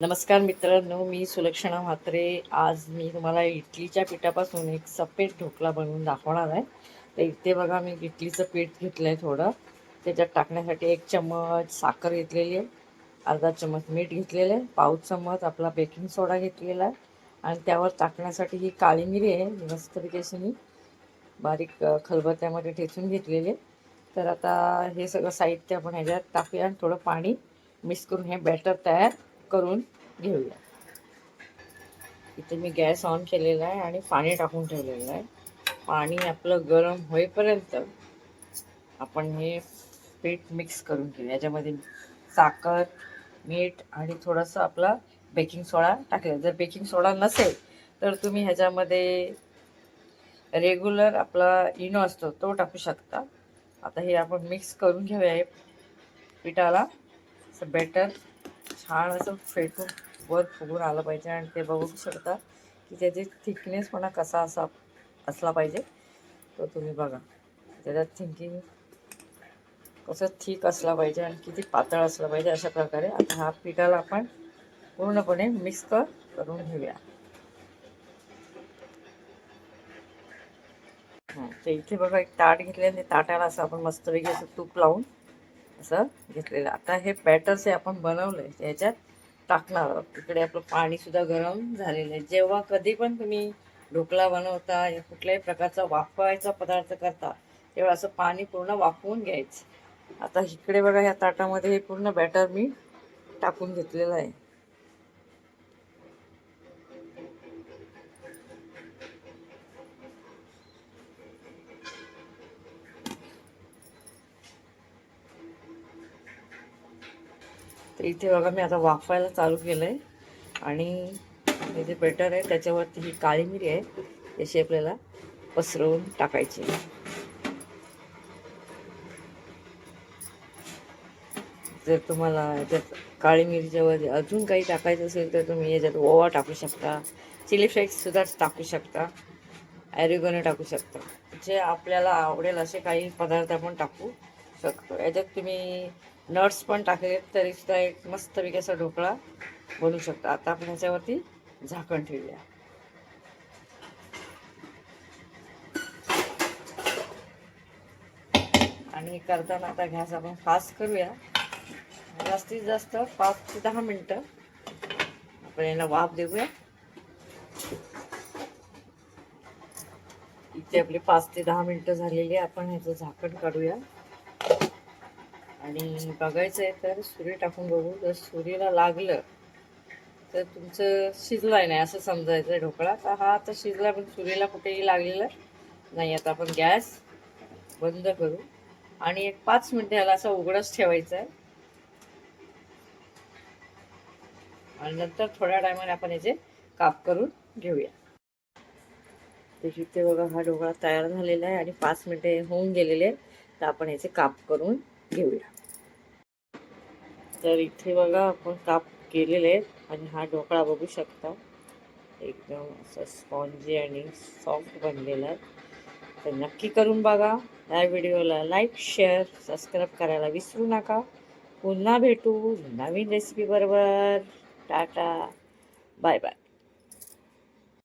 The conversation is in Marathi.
नमस्कार मित्रांनो मी सुलक्षणा म्हात्रे. आज मी तुम्हाला इडलीच्या पिठापासून एक सफेद ढोकळा बनवून दाखवणार आहे. तर इथे बघा मी इडलीचं पीठ घेतलं आहे थोडं. त्याच्यात टाकण्यासाठी एक चम्मच साखर घेतलेली आहे. अर्धा चम्मच मीठ घेतलेलं आहे. पाव चम्मच आपला बेकिंग सोडा घेतलेला आहे. आणि त्यावर टाकण्यासाठी ही काळी मिरी आहे. मस्तपैकी अशी मी बारीक खलबत्त्यामध्ये ठेचून घेतलेली आहे. तर आता हे सगळं साहित्य आपण ह्याच्यात टाकूया आणि थोडं पाणी मिक्स करून हे बॅटर तयार करून घेऊया. इथे मी गॅस ऑन केलेला आहे आणि पाणी टाकून ठेवलेलं आहे. पाणी आपलं गरम होईपर्यंत आपण हे पीठ मिक्स करून घेऊ याच्यामध्ये साखर मीठ आणि थोडंसं आपला बेकिंग सोडा टाकला जर बेकिंग सोडा नसेल तर तुम्ही ह्याच्यामध्ये रेग्युलर आपला इनो असतो तो टाकू शकता. आता हे आपण मिक्स करून घेऊया. पिठाला. असं बेटर छान असं फेटून वर फुगून आलं पाहिजे आणि ते बघू शकता की त्याची थिकनेसपणा कसा असा असला पाहिजे तो तुम्ही बघा. त्याच्यात थिंकिंग कसं थिक असला पाहिजे आणि किती पातळ असलं पाहिजे अशा प्रकारे आता हा पिठाला आपण पूर्णपणे मिक्स कर करून घेऊया. हां तर इथे बघा एक ताट घेतले आणि ताटाला असं आपण मस्तपैकी असं तूप लावून असं घेतलेलं. आता हे बॅटर्स हे आपण बनवलं आहे ह्याच्यात टाकणार आहोत. तिकडे आपलं पाणीसुद्धा गरम झालेलं आहे. जेव्हा कधी पण तुम्ही ढोकळा बनवता या कुठल्याही प्रकारचा वाफवायचा पदार्थ करता तेव्हा असं पाणी पूर्ण वाफवून घ्यायचं. आता इकडे बघा ह्या ताटामध्ये हे पूर्ण बॅटर मी टाकून घेतलेलं आहे. तर इथे बघा मी आता वाफायला चालू केलं आहे आणि हे जे बेटर आहे त्याच्यावरती ही काळी मिरी आहे त्याची आपल्याला पसरवून टाकायची. जर तुम्हाला याच्यात काळी मिरीच्यावर अजून काही टाकायचं असेल तर तुम्ही याच्यात ओवा टाकू शकता चिली फ्लेक्ससुद्धा टाकू शकता ॲरिगोनो टाकू शकता. जे आपल्याला आवडेल असे काही पदार्थ आपण टाकू. शकतो. याच्यात तुम्ही नट्स पण टाकले तरी सुद्धा एक मस्तपैकी असा ढोकळा बनवू शकता. आता आपण ह्याच्यावरती झाकण ठेवूया. आणि करताना आता गॅस आपण फास्ट करूया. जास्तीत जास्त पाच ते दहा मिनटं आपण याला वाफ देऊया. इथे आपली पाच ते दहा मिनटं झालेली आहे. आपण ह्याचं झाकण काढूया. आणि बघायचं आहे तर सूर्य टाकून बघू. जर सूर्यला लागलं तर तुमचं शिजलाय नाही असं समजायचं आहे ढोकळा. तर हा आता शिजला पण सूर्यला कुठेही लागलेलं नाही. आता आपण गॅस बंद करू. आणि एक पाच मिनिटं ह्याला असं उघडच ठेवायचं आहे. आणि नंतर थोड्या टायमाने आपण याचे काप करून घेऊया. तर इथे बघा हा ढोकळा तयार झालेला आहे आणि पाच मिनिटे होऊन गेलेले आहेत. तर आपण याचे काप करून घेऊया. तर इथे बघा आपण काप केलेले आहेत आणि हा ढोकळा बघू शकता. एकदम असं स्पॉन्जी आणि सॉफ्ट बनलेला आहे. तर नक्की करून बघा या व्हिडिओला लाईक शेअर सबस्क्राईब करायला विसरू नका. पुन्हा भेटू नवीन रेसिपीबरोबर टाटा. Bye bye